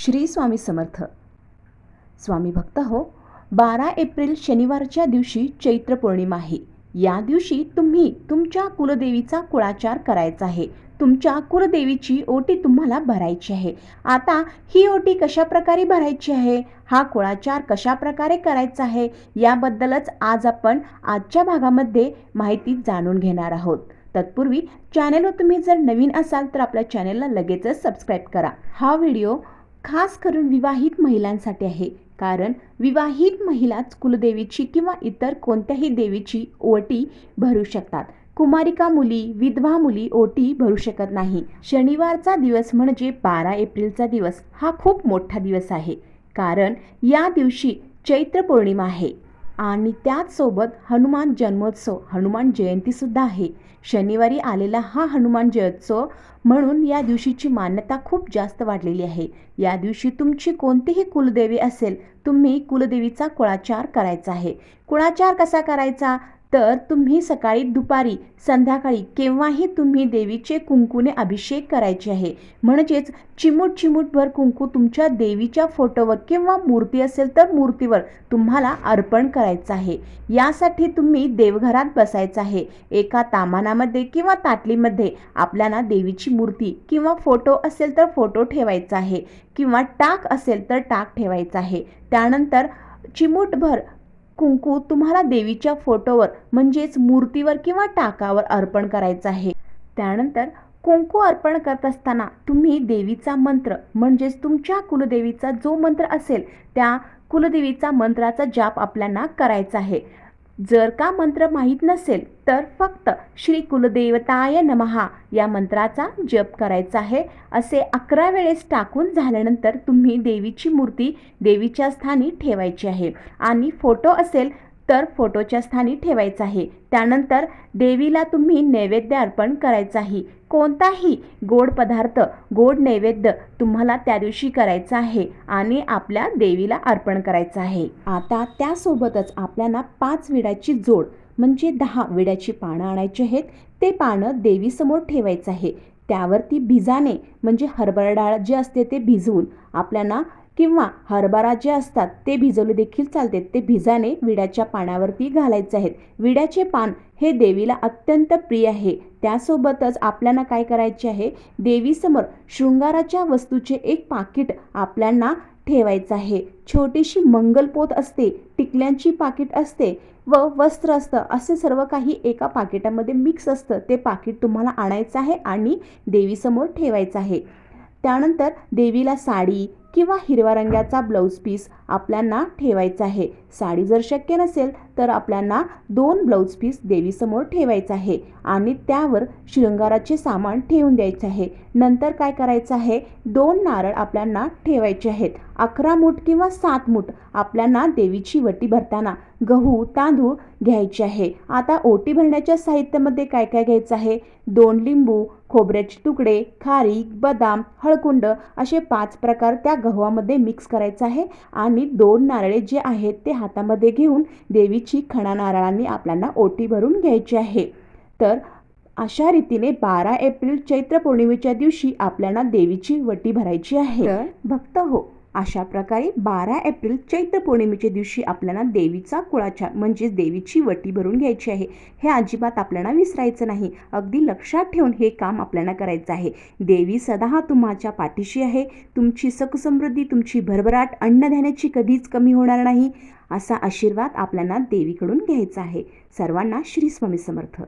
श्री स्वामी समर्थ. स्वामी भक्त हो बारा एप्रिल शनिवारच्या दिवशी चैत्र पौर्णिमा आहे. या दिवशी तुम्ही तुमच्या कुलदेवीचा कुळाचार करायचा आहे. तुमच्या कुलदेवीची ओटी तुम्हाला भरायची आहे. आता ही ओटी कशा प्रकारे भरायची आहे? हा कुळाचार कशा प्रकारे करायचा आहे? याबद्दलच आज आपण आजच्या भागामध्ये माहिती जाणून घेणार आहोत. तत्पूर्वी चॅनलवर तुम्ही जर नवीन असाल तर आपल्या चॅनलला लगेचच सबस्क्राईब करा. हा व्हिडिओ खास करून विवाहित महिलांसाठी आहे. कारण विवाहित महिलाच कुलदेवीची किंवा इतर कोणत्याही देवीची ओटी भरू शकतात. कुमारिका मुली विधवा मुली ओटी भरू शकत नाही. शनिवारचा दिवस म्हणजे बारा एप्रिलचा दिवस. हा खूप मोठा दिवस आहे. कारण या दिवशी चैत्र पौर्णिमा आहे. आणि त्याचसोबत हनुमान जन्मोत्सव हनुमान जयंतीसुद्धा आहे. शनिवारी आलेला हा हनुमान जयोत्सव म्हणून या दिवशीची मान्यता खूप जास्त वाढलेली आहे. या दिवशी तुमची कोणतीही कुलदेवी असेल तुम्ही कुलदेवीचा कुळाचार करायचा आहे. कुळाचार कसा करायचा? तर तुम्ही सकाळी दुपारी संध्याकाळी केव्हाही तुम्ही देवीचे कुंकूने अभिषेक करायचे आहे. म्हणजेच चिमूट चिमूटभर कुंकू तुमच्या देवीच्या फोटोवर किंवा मूर्ती असेल तर मूर्तीवर तुम्हाला अर्पण करायचं आहे. यासाठी तुम्ही देवघरात बसायचं आहे. एका तामानामध्ये किंवा ताटलीमध्ये आपल्याला देवीची मूर्ती किंवा फोटो असेल तर फोटो ठेवायचा आहे किंवा टाक असेल तर टाक ठेवायचा आहे. त्यानंतर चिमूटभर कुंकू तुम्हाला देवीच्या फोटोवर म्हणजेच मूर्तीवर किंवा टाकावर अर्पण करायचं आहे. त्यानंतर कुंकू अर्पण करत असताना तुम्ही देवीचा मंत्र म्हणजेच तुमच्या कुलदेवीचा जो मंत्र असेल त्या कुलदेवीचा मंत्राचा जाप आपल्याला करायचा आहे. जर का मंत्र माहीत नसेल तर फक्त श्री कुलदेवताय नमहा या मंत्राचा जप करायचा आहे. असे अकरा वेळेस टाकून झाल्यानंतर तुम्ही देवीची मूर्ती देवीच्या स्थानी ठेवायची आहे. आणि फोटो असेल तर फोटोच्या स्थानी ठेवायचा आहे. त्यानंतर देवीला तुम्ही नैवेद्य अर्पण करायचा आहे. कोणताही गोड पदार्थ गोड नैवेद्य तुम्हाला त्या दिवशी करायचा आहे आणि आपल्या देवीला अर्पण करायचं आहे. आता त्यासोबतच आपल्याला पाच विड्याची जोड म्हणजे दहा विड्याची पानं आणायची आहेत. ते पानं देवीसमोर ठेवायचं आहे. त्यावरती भिजाने म्हणजे हरभरा डाळ जे असते ते भिजवून आपल्याला किंवा हरभरा जे असतात ते भिजवले देखील चालते ते भिजाने विड्याच्या पानावरती घालायचे आहेत. विड्याचे पान हे देवीला अत्यंत प्रिय आहे. त्यासोबतच आपल्याला काय करायचे आहे? देवीसमोर शृंगाराच्या वस्तूचे एक पाकिट आपल्याला ठेवायचं आहे. छोटीशी मंगलपोत असते टिकल्यांची पाकिट असते व वस्त्र असतं. असे सर्व काही एका पाकिटामध्ये मिक्स असतं. ते पाकिट तुम्हाला आणायचं आहे आणि देवीसमोर ठेवायचं आहे. त्यानंतर देवीला साडी किंवा हिरव्या रंगाचा ब्लाऊज पीस आपल्यांना ठेवायचा आहे. साडी जर शक्य नसेल तर आपल्याला दोन ब्लाऊज पीस देवीसमोर ठेवायचं आहे. आणि त्यावर शृंगाराचे सामान ठेवून द्यायचं आहे. नंतर काय करायचं आहे? दोन नारळ आपल्याला ठेवायचे आहेत. अकरा मूठ किंवा सात मूठ आपल्याला देवीची वटी भरताना गहू तांदूळ घ्यायचे आहे. आता ओटी भरण्याच्या साहित्यामध्ये काय काय घ्यायचं आहे? दोन लिंबू खोबऱ्याचे तुकडे खारीक बदाम हळकुंड असे पाच प्रकार त्या गव्हामध्ये मिक्स करायचं आहे. आणि दोन नारळे जे आहेत ते हातामध्ये घेऊन देवी देवीची खणा नारळांनी आपल्याला ओटी भरून घ्यायची आहे. तर अशा रीतीने बारा एप्रिल चैत्र पौर्णिमेच्या दिवशी आपल्याला देवीची वटी भरायची आहे. भक्त हो. अशा प्रकारे बारा एप्रिल चैत्र पौर्णिमेच्या दिवशी आपल्याला देवीचा कुळाचार म्हणजेच देवीची वटी भरून घ्यायची आहे. हे अजिबात आपल्याला विसरायचं नाही. अगदी लक्षात ठेवून हे काम आपल्याला करायचं आहे. देवी सदा तुम्हाच्या पाठीशी आहे. तुमची सुखसमृद्धी तुमची भरभराट अन्नधान्याची कधीच कमी होणार नाही असा आशीर्वाद आपल्याला देवीकडून घ्यायचा आहे. सर्वांना श्री स्वामी समर्थ.